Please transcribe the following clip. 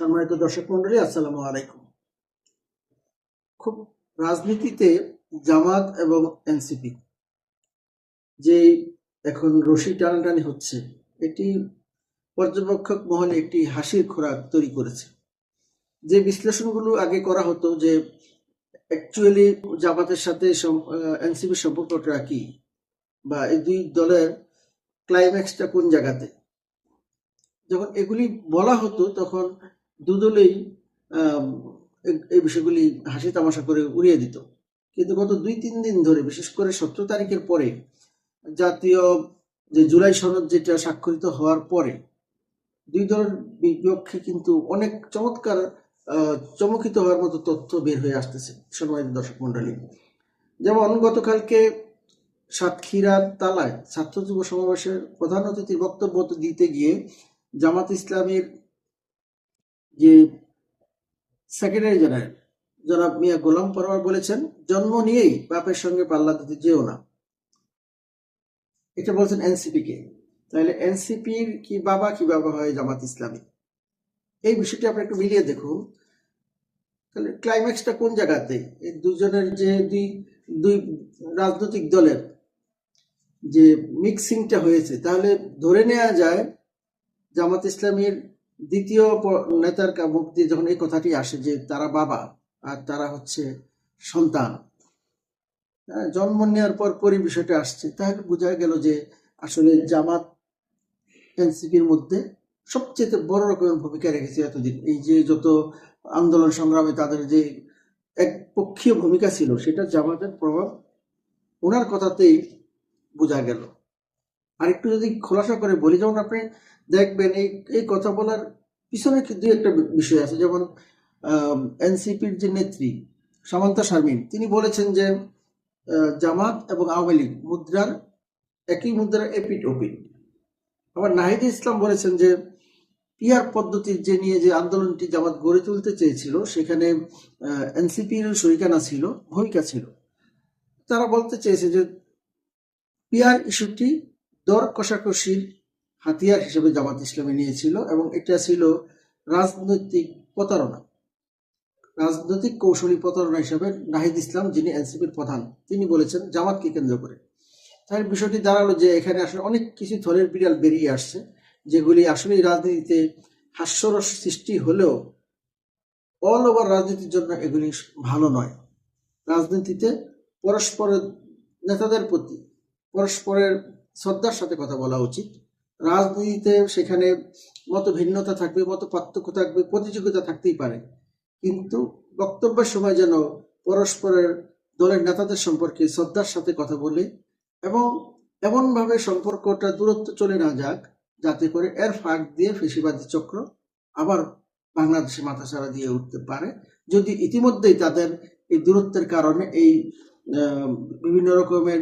সম্মানিত দর্শক মন্ডলী, আসসালামু আলাইকুম। খুব রাজনীতিতে জামাত এবং এনসিপি, যে এখন রশি টানাটানি হচ্ছে, এটি পর্যবেক্ষক মহলে একটি হাসির খোরাক তৈরি করেছে। যে বিশ্লেষণগুলো আগে করা হতো যে অ্যাকচুয়ালি জামাতের সাথে এনসিপির সম্পর্কটা কি বা এই দুই দলের ক্লাইম্যাক্সটা কোন জায়গাতে? যখন এগুলি বলা হতো, তখন দুদলেই এই বিষয়গুলি হাসি তামাশা করে উড়িয়ে দিত। কিন্তু গত দুই, তিন দিন ধরে, বিশেষ করে সতেরো তারিখের পরে, জাতীয় যে জুলাই সনদ যেটা স্বাক্ষরিত হওয়ার পরে, দুই দলের বিপক্ষে কিন্তু অনেক চমৎকার চমকিত হওয়ার মতো তথ্য বের হয়ে আসতেছে সম্মানিত দর্শক মন্ডলী যেমন, গতকালকে সাতক্ষীরার তালায় ছাত্র যুব সমাবেশের প্রধান অতিথির বক্তব্য দিতে গিয়ে জামাত ইসলামের যে সেক্রেটারি জেনারেল, জনাব মিয়া গোলাম পরোয়ার বলেছেন, জন্ম নিয়েই বাপের সঙ্গে পাল্লা দিতে যেও না। এটা বলছেন এনসিপি কে। তাহলে এনসিপির কি বাবা কি বাবা হয় জামাত ইসলামী? এই বিষয়টি আপনি একটু মিলিয়ে দেখুন। তাহলে ক্লাইম্যাক্সটা কোন জায়গাতে এই দুজনের যে দুই দুই রাজনৈতিক দলের যে মিক্সিংটা হয়েছে, তাহলে ধরে নেওয়া যায় জামাত ইসলামীর দ্বিতীয় নেতার মুখ দিয়ে যখন এই কথাটি আসে যে তারা বাবা আর তারা হচ্ছে সন্তান হ্যাঁ, জন্ম নেওয়ার পর পরই বিষয়টা আসছে তাহলে বোঝা গেল যে আসলে জামাত এনসিপির মধ্যে সবচেয়ে বড় রকমের ভূমিকা রেখেছে এতদিন। এই যে যত আন্দোলন সংগ্রামে তাদের যে এক পক্ষীয় ভূমিকা ছিল সেটা জামাতের প্রভাব ওনার কথাতেই বোঝা গেল। আর একটু যদি খোলাসা করে বলি, যেমন আপনি দেখবেন এই এই কথা বলার পিছনে দুই একটা বিষয় আছে। যেমন এনসিপির যে নেত্রী সামান্তা শারমিন, তিনি বলেছেন যে জামাত এবং আওয়ামী লীগ মুদ্রার, একই মুদ্রার এপিট ওপিট আবার নাহিদ ইসলাম বলেছেন যে পিয়ার পদ্ধতির যে নিয়ে যে আন্দোলনটি জামাত গড়ে তুলতে চেয়েছিল, সেখানে এনসিপির শরিকানা ছিল, ভূমিকা ছিল। তারা বলতে চেয়েছে যে পিয়ার ইস্যুটি দর কষাকষির হাতিয়ার হিসেবে জামাত ইসলামী নিয়েছিল এবং এটা ছিল রাজনৈতিক প্রতারণা। রাজনৈতিক কৌশলী প্রতারণা হিসেবে নাহিদ ইসলাম, যিনি এনসিপির প্রধান, তিনি বলেছেন জামাতকে কেন্দ্র করে। তাহলে বিষয়টি দাঁড়াল যে এখানে আসলে অনেক কিছু থলের বিড়াল বেরিয়ে আসছে, যেগুলি আসলে রাজনীতিতে হাস্যরস সৃষ্টি হলেও অল ওভার রাজনীতির জন্য এগুলি ভালো নয়। রাজনীতিতে পরস্পরের নেতাদের প্রতি, পরস্পরের শ্রদ্ধার সাথে কথা বলা উচিত। রাজনীতিতে সেখানে মত ভিন্নতা থাকবে, মত পার্থক্য থাকবে, প্রতিযোগিতা থাকতেই পারে। কিন্তু বক্তব্যের সময় যেন পরস্পরের দলের নেতাদের সম্পর্কে শ্রদ্ধার সাথে কথা বলে এবং এমনভাবে সম্পর্কটা দূরত্ব চলে না যাক, যাতে করে এর ফাঁক দিয়ে ফেসিবাদী চক্র আবার বাংলাদেশে মাথাছাড়া দিয়ে উঠতে পারে। যদি ইতিমধ্যেই তাদের এই দূরত্বের কারণে এই বিভিন্ন রকমের